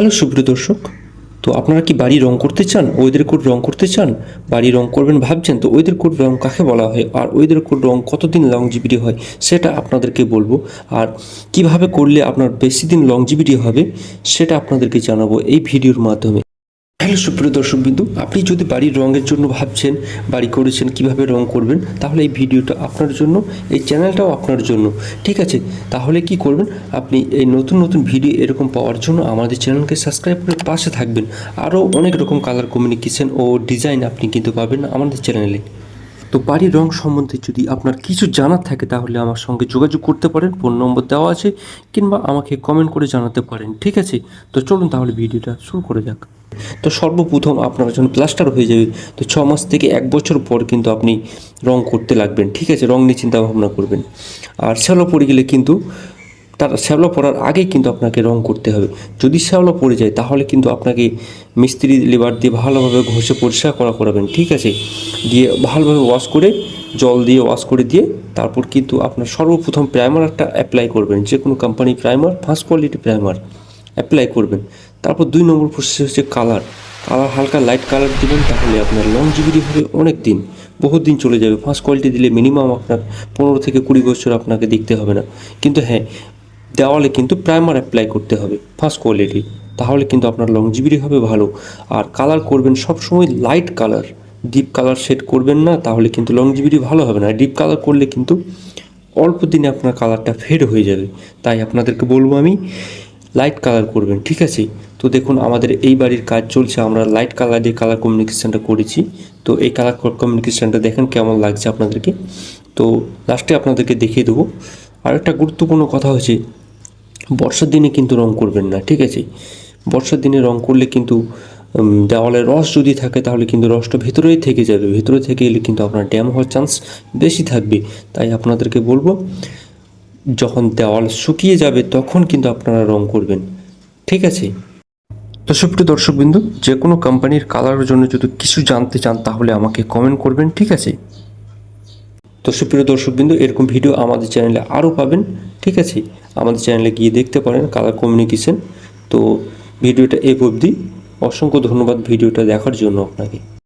Hello, সুপ্রিয় দর্শক, তো আপনারা কি বাড়ি রং করতে চান? ওয়েদের কোড রং করতে চান? বাড়ি রং করবেন ভাবছেন, তো ওয়েদের কোড রং কাকে বলা হয়? আর ওয়েদের কোড রং কতদিন লংজিবিটি হয়? সেটা আপনাদেরকে বলব। আর কীভাবে করলে আপনার বেশি দিন লংজিবিটি হবে, সেটা আপনাদেরকে জানাব এই ভিডিওর মাধ্যমে। হ্যালো সুপ্রিয় দর্শক বিন্দু আপনি যদি বাড়ির রঙের জন্য ভাবছেন, বাড়ি করেছেন, কীভাবে রং করবেন, তাহলে এই ভিডিওটা আপনার জন্য, এই চ্যানেলটাও আপনার জন্য। ঠিক আছে? তাহলে কি করবেন, আপনি এই নতুন নতুন ভিডিও এরকম পাওয়ার জন্য আমাদের চ্যানেলকে সাবস্ক্রাইব করে পাশে থাকবেন। আরও অনেক রকম কালার কমিউনিকেশন ও ডিজাইন আপনি কিন্তু পাবেন আমাদের চ্যানেলে। তো বাড়ির রং সম্বন্ধে যদি আপনার কিছু জানার থাকে, তাহলে আমার সঙ্গে যোগাযোগ করতে পারেন। ফোন নম্বর দেওয়া আছে, কিংবা আমাকে কমেন্ট করে জানাতে পারেন, ঠিক আছে? তো চলুন তাহলে ভিডিওটা শুরু করে যাক। তো সর্বপ্রথম আপনার যখন প্লাস্টার হয়ে যাবে, তো ছ মাস থেকে এক বছর পর কিন্তু আপনি রং করতে লাগবেন, ঠিক আছে? রং নিয়ে চিন্তা ভাবনা করবেন। আর শ্যালো পড়ে গেলে কিন্তু তার শ্যাওলা পড়ার আগেই কিন্তু আপনাকে রং করতে হবে। যদি শ্যাওলা পড়ে যায়, তাহলে কিন্তু আপনাকে মিস্ত্রি লেবার দিয়ে ভালোভাবে ঘষে পরিষ্কার করা করাবেন, ঠিক আছে? দিয়ে ভালোভাবে ওয়াশ করে, জল দিয়ে ওয়াশ করে দিয়ে তারপর কিন্তু আপনার সর্বপ্রথম প্রাইমার একটা অ্যাপ্লাই করবেন। যে কোনো company primer first quality primer apply করবেন। তারপর দুই নম্বর প্রসেস হচ্ছে কালার কালার হালকা লাইট কালার দিবেন, তাহলে আপনার লং লংজিবিটি হবে অনেক দিন, বহুত দিন চলে যাবে। ফার্স্ট কোয়ালিটি দিলে মিনিমাম আপনার পনেরো থেকে কুড়ি বছর আপনাকে দেখতে হবে না। কিন্তু হ্যাঁ দেওয়ালে কিন্তু প্রাইমার অ্যাপ্লাই করতে হবে ফার্স্ট কোয়ালিটি তাহলে কিন্তু আপনার লংজিবিটি হবে ভালো। আর কালার করবেন সবসময় light colour deep colour shade করবেন না, তাহলে কিন্তু লংজিবিটি ভালো হবে না। ডিপ কালার করলে কিন্তু অল্প দিনে আপনার কালারটা ফেড হয়ে যাবে। তাই আপনাদেরকে বলব আমি লাইট কালার করবেন, ঠিক আছে? তো দেখুন, আমাদের এই বাড়ির কাজ চলছে, আমরা লাইট কালার দিয়ে কালার কমিউনিকেশানটা করেছি। তো এই কালার কমিউনিকেশানটা দেখেন কেমন লাগছে আপনাদেরকে। তো লাস্টে আপনাদেরকে দেখিয়ে দেবো। আর একটা গুরুত্বপূর্ণ কথা হচ্ছে বর্ষার দিনে কিন্তু রং করবেন না, ঠিক আছে? বর্ষার দিনে রং করলে কিন্তু দেওয়ালে রস যদি থাকে তাহলে কিন্তু রসটা ভেতরেই থেকে যাবে। ভেতরে থেকে এলে কিন্তু আপনার ড্যাম হওয়ার চান্স বেশি থাকবে। তাই আপনাদেরকে বলব, যখন দেওয়াল শুকিয়ে যাবে তখন কিন্তু আপনারা রং করবেন, ঠিক আছে? তো সুপ্রিয় দর্শকবিন্দু, যে কোনো কোম্পানির কালারের জন্য যদি কিছু জানতে চান তাহলে আমাকে কমেন্ট করবেন, ঠিক আছে? তো সুপ্রিয় দর্শকবৃন্দ, এরকম ভিডিও আমাদের চ্যানেলে আরও পাবেন, ঠিক আছে? আমাদের চ্যানেলে গিয়ে দেখতে পারেন কালার কমিউনিকেশন তো ভিডিওটা এ অবধি। অসংখ্য ধন্যবাদ ভিডিওটা দেখার জন্য আপনাকে।